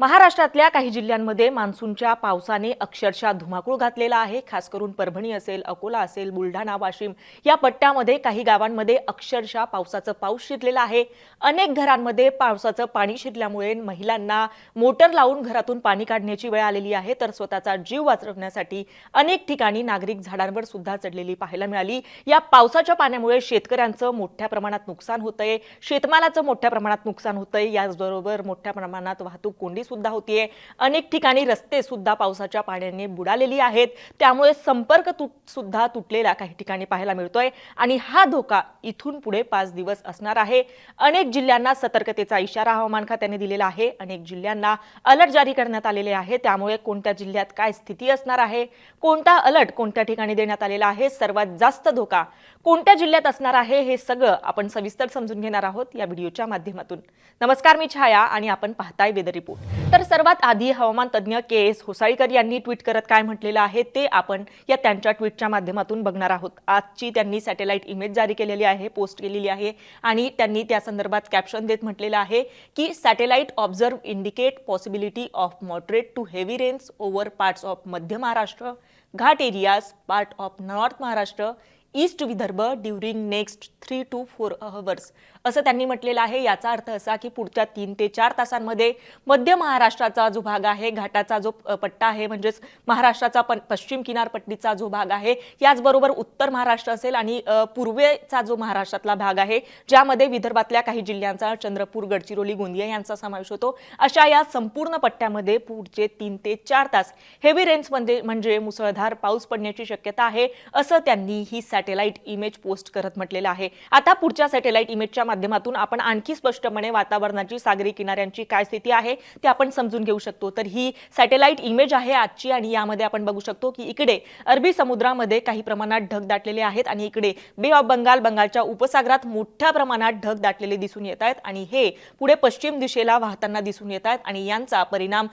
महाराष्ट्रातल्या काही जिल्ह्यांमध्ये मान्सूनच्या पावसाने अक्षरशः धुमाकूळ घातलेला आहे. खास करून परभणी असेल अकोला असेल बुलढाणा वाशिम या पट्ट्यामध्ये काही गावांमध्ये अक्षरशः पावसाचं पाऊस शिरलेला आहे. अनेक घरांमध्ये पावसाचं पाणी शिरल्यामुळे महिलांना मोटर लावून घरातून पाणी काढण्याची वेळ आलेली आहे. तर स्वतःचा जीव वाचवण्यासाठी अनेक ठिकाणी नागरिक झाडांवर सुद्धा चढलेली पाहायला मिळाली. या पावसाच्या पाण्यामुळे शेतकऱ्यांचं मोठ्या प्रमाणात नुकसान होतंय. शेतमालाचं मोठ्या प्रमाणात नुकसान होतंय. याचबरोबर मोठ्या प्रमाणात वाहतूक कोंडी सुद्धा होतीये. अनेक ठिकाणी रस्ते सुद्धा पावसाच्या पाण्याने बुडालेली आहेत. त्यामुळे संपर्क तुट सुद्धा तुटलेला काही ठिकाणी पाहायला मिळतोय. आणि हा धोका इथून पुढे पाच दिवस असणार आहे. अनेक जिल्ह्यांना सतर्कतेचा इशारा हवामान खात्याने दिलेला आहे. अनेक जिल्ह्यांना अलर्ट जारी करण्यात आलेले आहे. त्यामुळे कोणत्या जिल्ह्यात काय स्थिती असणार आहे? कोणता अलर्ट कोणत्या ठिकाणी देण्यात आलेला आहे? सर्वात जास्त धोका कोणत्या जिल्ह्यात असणार आहे? हे सगळं आपण सविस्तर समजून घेणार आहोत या व्हिडिओच्या माध्यमातून. नमस्कार मी छाया आणि आपण पाहताय वेदर रिपोर्ट. तर सर्वात आधी हवामान तज्ज्ञ के एस होसाळीकर यांनी ट्विट करत काय म्हटलेलं आहे ते आपण या त्यांच्या ट्विटच्या माध्यमातून बघणार आहोत. आजची त्यांनी सॅटेलाइट इमेज जारी केलेली आहे पोस्ट केलेली आहे आणि त्यांनी त्या संदर्भात कॅप्शन देत म्हटलेलं आहे की satellite observe indicate possibility of moderate to heavy rains over parts of Madhya Maharashtra ghat areas part of north Maharashtra east Vidarbha during next three to four hours असं त्यांनी म्हटलेलं आहे. याचा अर्थ असा की पुढच्या तीन ते चार तासांमध्ये मध्य महाराष्ट्राचा जो भाग आहे घाटाचा जो पट्टा आहे म्हणजेच महाराष्ट्राचा पश्चिम किनारपट्टीचा जो भाग आहे याचबरोबर उत्तर महाराष्ट्र असेल आणि पूर्वेचा जो महाराष्ट्रातला भाग आहे ज्यामध्ये विदर्भातल्या काही जिल्ह्यांचा चंद्रपूर गडचिरोली गोंदिया यांचा समावेश होतो. अशा या संपूर्ण पट्ट्यामध्ये पुढचे तीन ते चार तास हेवी रेन्समध्ये म्हणजे मुसळधार पाऊस पडण्याची शक्यता आहे असं त्यांनी ही सॅटेलाइट इमेज पोस्ट करत म्हटलेलं आहे. आता पुढच्या सॅटेलाइट इमेजच्या माध्यमातून आपण आणखी स्पष्टपणे वातावरणाची सागरी किनाऱ्यांची काय स्थिती आहे ते आपण समजून घेऊ शकतो. तर ही सॅटेलाइट इमेज आहे आजची आणि यामध्ये आपण बघू शकतो की इकडे अरबी समुद्रामध्ये काही प्रमाणात ढग दाटलेले आहेत आणि इकडे बे ऑफ बंगाल बंगालच्या उपसागरात मोठ्या प्रमाणात ढग दाटलेले दिसून येत आहेत आणि हे पुढे पश्चिम दिशेला वाहताना दिसून येत आहेत आणि यांचा परिणाम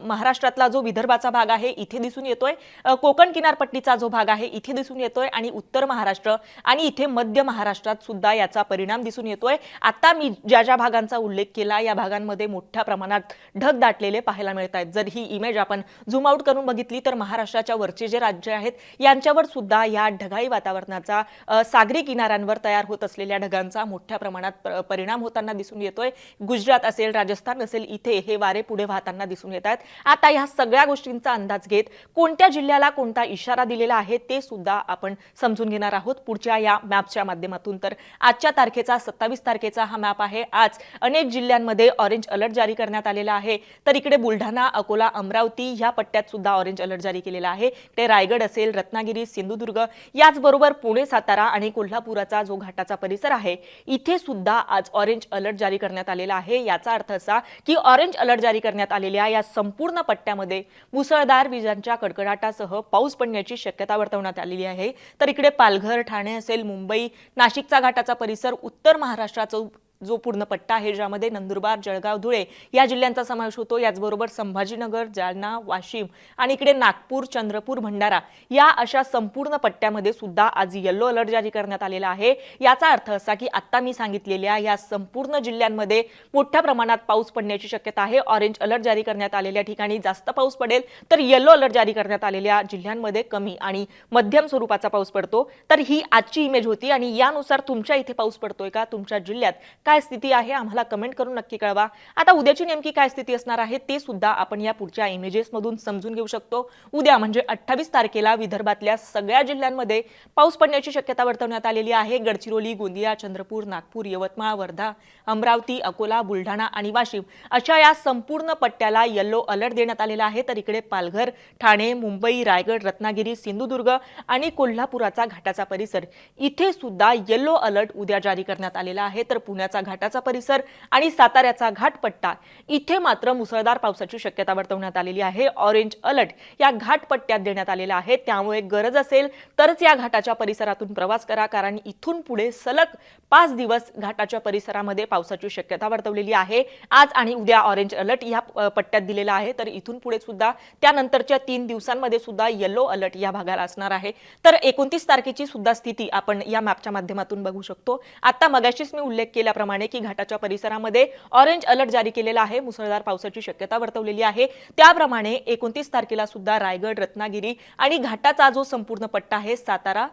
महाराष्ट्रातला जो विदर्भाचा भाग आहे इथे दिसून येतोय. कोकण किनारपट्टीचा जो भाग आहे इथे दिसून येतोय आणि उत्तर महाराष्ट्र आणि इथे मध्य महाराष्ट्रात सुद्धा याचा परिणाम दिसून येतोय. आता मी ज्या ज्या भागांचा उल्लेख केला या भागांमध्ये मोठ्या प्रमाणात ढग दाटलेले पाहायला मिळत आहेत जर ही इमेज आपण झूम आउट करून बघितली तर महाराष्ट्राच्या वरचे जे राज्य आहेत यांच्यावर सुद्धा या ढगाळी वातावरणाचा सागरी किनाऱ्यांवर तयार होत असलेल्या ढगांचा मोठ्या प्रमाणात परिणाम होताना दिसून येतोय. गुजरात असेल राजस्थान असेल इथे हे वारे पुढे वाहताना दिसून येत आहेत आता ह्या सगळ्या गोष्टींचा अंदाज घेत कोणत्या जिल्ह्याला कोणता इशारा दिलेला आहे ते सुद्धा आपण समजून घेणार आहोत पुढच्या या मॅप्सच्या माध्यमातून. तर आजच्या तारखेचा सत्तावीस तारखेचा हा मॅप आहे. आज अनेक जिल्ह्यांमध्ये ऑरेंज अलर्ट जारी करण्यात आलेला आहे. तर इकडे बुलढाणा अकोला अमरावती ह्या पट्ट्यात सुद्धा ऑरेंज अलर्ट जारी केलेला आहे. ते रायगड असेल रत्नागिरी सिंधुदुर्ग याचबरोबर पुणे सातारा आणि कोल्हापुराचा जो घाटाचा परिसर आहे इथे सुद्धा आज ऑरेंज अलर्ट जारी करण्यात आलेला आहे. याचा अर्थ असा की ऑरेंज अलर्ट जारी करण्यात आलेल्या या संपूर्ण पट्ट्यामध्ये मुसळधार विजांच्या कडकडाटासह पाऊस पडण्याची शक्यता वर्तवण्यात आलेली आहे. तर इकडे पालघर ठाणे असेल मुंबई नाशिकचा घाटाचा परिसर उत्तर महाराष्ट्राचं जो पूर्ण पट्टा आहे ज्यामध्ये नंदुरबार जळगाव धुळे या जिल्ह्यांचा समावेश होतो. याचबरोबर संभाजीनगर जालना वाशिम आणि इकडे नागपूर चंद्रपूर भंडारा या अशा संपूर्ण पट्ट्यामध्ये सुद्धा आज येलो अलर्ट जारी करण्यात आलेला आहे. याचा अर्थ असा की आता मी सांगितलेल्या या संपूर्ण जिल्ह्यांमध्ये मोठ्या प्रमाणात पाऊस पडण्याची शक्यता आहे. ऑरेंज अलर्ट जारी करण्यात आलेल्या ठिकाणी जास्त पाऊस पडेल तर येलो अलर्ट जारी करण्यात आलेल्या जिल्ह्यांमध्ये कमी आणि मध्यम स्वरूपाचा पाऊस पडतो. तर ही आजची इमेज होती आणि यानुसार तुमच्या इथे पाऊस पडतोय का? तुमच्या जिल्ह्यात काय स्थिती आहे आम्हाला कमेंट करून नक्की कळवा. आता उद्याची नेमकी काय स्थिती असणार आहे ते सुद्धा आपण या पुढच्या इमेजेसमधून समजून घेऊ शकतो. उद्या म्हणजे अठ्ठावीस तारखेला विदर्भातल्या सगळ्या जिल्ह्यांमध्ये पाऊस पडण्याची शक्यता वर्तवण्यात आलेली आहे. गडचिरोली गोंदिया चंद्रपूर नागपूर यवतमाळ वर्धा अमरावती अकोला बुलढाणा आणि वाशिम अशा या संपूर्ण पट्ट्याला येल्लो अलर्ट देण्यात आलेला आहे. तर इकडे पालघर ठाणे मुंबई रायगड रत्नागिरी सिंधुदुर्ग आणि कोल्हापुराचा घाटाचा परिसर इथे सुद्धा येल्लो अलर्ट उद्या जारी करण्यात आलेला आहे. तर पुण्याचा घाटाचा परिसर आणि साताऱ्याचा घाटपट्टा इथे मात्र मुसळधार पावसाची शक्यता वर्तवण्यात आलेली आहे. ऑरेंज अलर्ट या घाटपट्ट्यात देण्यात आलेला आहे. त्यामुळे गरज असेल तरच या घाटाच्या परिसरातून प्रवास करा. कारण इथून पुढे सलग पाच दिवस घाटाच्या परिसरामध्ये पावसाची शक्यता वर्तवलेली आहे. आज आणि उद्या ऑरेंज अलर्ट या पट्ट्यात दिलेला आहे. तर इथून पुढे सुद्धा त्यानंतरच्या तीन दिवसांमध्ये सुद्धा येलो अलर्ट या भागाला असणार आहे. तर एकोणतीस तारखेची सुद्धा स्थिती आपण या मॅपच्या माध्यमातून बघू शकतो. आता मगाशीच मी उल्लेख केल्याप्रमाणे म्हटल्याप्रमाणे की घाटाच्या परिसरामध्ये ऑरेंज अलर्ट जारी केलेला आहे. मुसळधार पावसाची शक्यता वर्तवलेली आहे. त्याप्रमाणे एकोणतीस तारखेला सुद्धा रायगड रत्नागिरी आणि घाटाचा जो संपूर्ण पट्टा आहे सातारा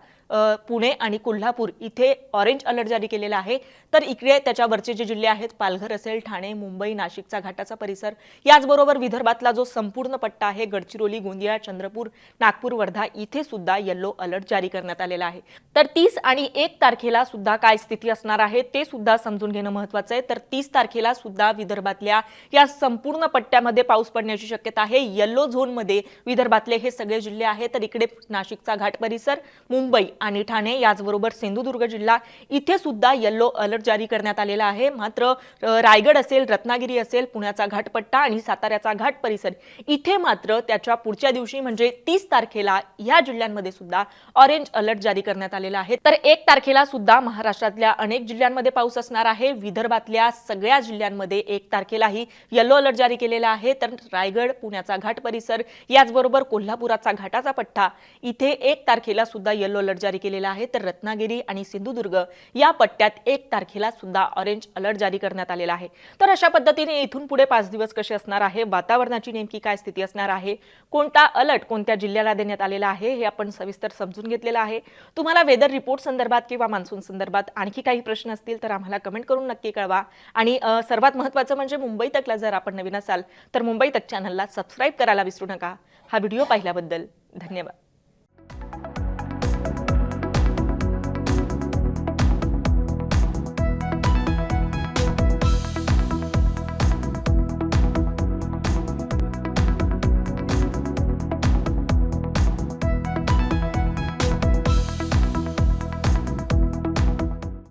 पुणे आणि कोल्हापूर इथे ऑरेंज अलर्ट जारी केलेला आहे. तर इकडे त्याच्यावरचे जे जिल्हे आहेत पालघर असेल ठाणे मुंबई नाशिकचा घाटाचा परिसर याचबरोबर विदर्भातला जो संपूर्ण पट्टा आहे गडचिरोली गोंदिया चंद्रपूर नागपूर वर्धा इथे सुद्धा येल्लो अलर्ट जारी करण्यात आलेला आहे. तर तीस आणि एक तारखेला सुद्धा काय स्थिती असणार आहे ते सुद्धा समजून घेणं महत्वाचं आहे. तर तीस तारखेला सुद्धा विदर्भातल्या या संपूर्ण पट्ट्यामध्ये पाऊस पडण्याची शक्यता आहे. येल्लो झोनमध्ये विदर्भातले हे सगळे जिल्हे आहेत. तर इकडे नाशिकचा घाट परिसर मुंबई आणि ठाणे याचबरोबर सिंधुदुर्ग जिल्हा इथे सुद्धा येल्लो अलर्ट जारी करण्यात आलेला आहे. मात्र रायगड असेल रत्नागिरी असेल पुण्याचा घाटपट्टा आणि साताऱ्याचा घाट परिसर इथे मात्र त्याच्या पुढच्या दिवशी म्हणजे तीस तारखेला या जिल्ह्यांमध्ये सुद्धा ऑरेंज अलर्ट जारी करण्यात आलेला आहे. तर एक तारखेला सुद्धा महाराष्ट्रातल्या अनेक जिल्ह्यांमध्ये पाऊस असणार आहे. विदर्भातल्या सगळ्या जिल्ह्यांमध्ये एक तारखेलाही येलो अलर्ट जारी केलेला आहे. तर रायगड पुण्याचा घाट परिसर याचबरोबर कोल्हापुराचा घाटाचा पट्टा इथे एक तारखेला सुद्धा येलो अलर्ट जारी केलेला आहे तर रत्नागिरी आणि सिंधुदुर्ग या पट्ट्यात एक तारखेला सुद्धा ऑरेंज अलर्ट जारी करण्यात आलेला आहे. तर अशा पद्धतीने इथून पुढे पाच दिवस कसे असणार आहे वातावरणाची नेमकी काय स्थिती असणार आहे कोणता अलर्ट कोणत्या जिल्ह्याला देण्यात आलेला आहे हे आपण सविस्तर समजून घेतलेलं आहे. तुम्हाला वेदर रिपोर्ट संदर्भात किंवा मान्सून संदर्भात आणखी काही प्रश्न असतील तर आम्हाला कमेंट करून नक्की कळवा. आणि सर्वात महत्त्वाचं म्हणजे मुंबई तकला जर आपण नवीन असाल तर मुंबई तक चॅनलला सबस्क्राईब करायला विसरू नका. हा व्हिडिओ पाहिल्याबद्दल धन्यवाद.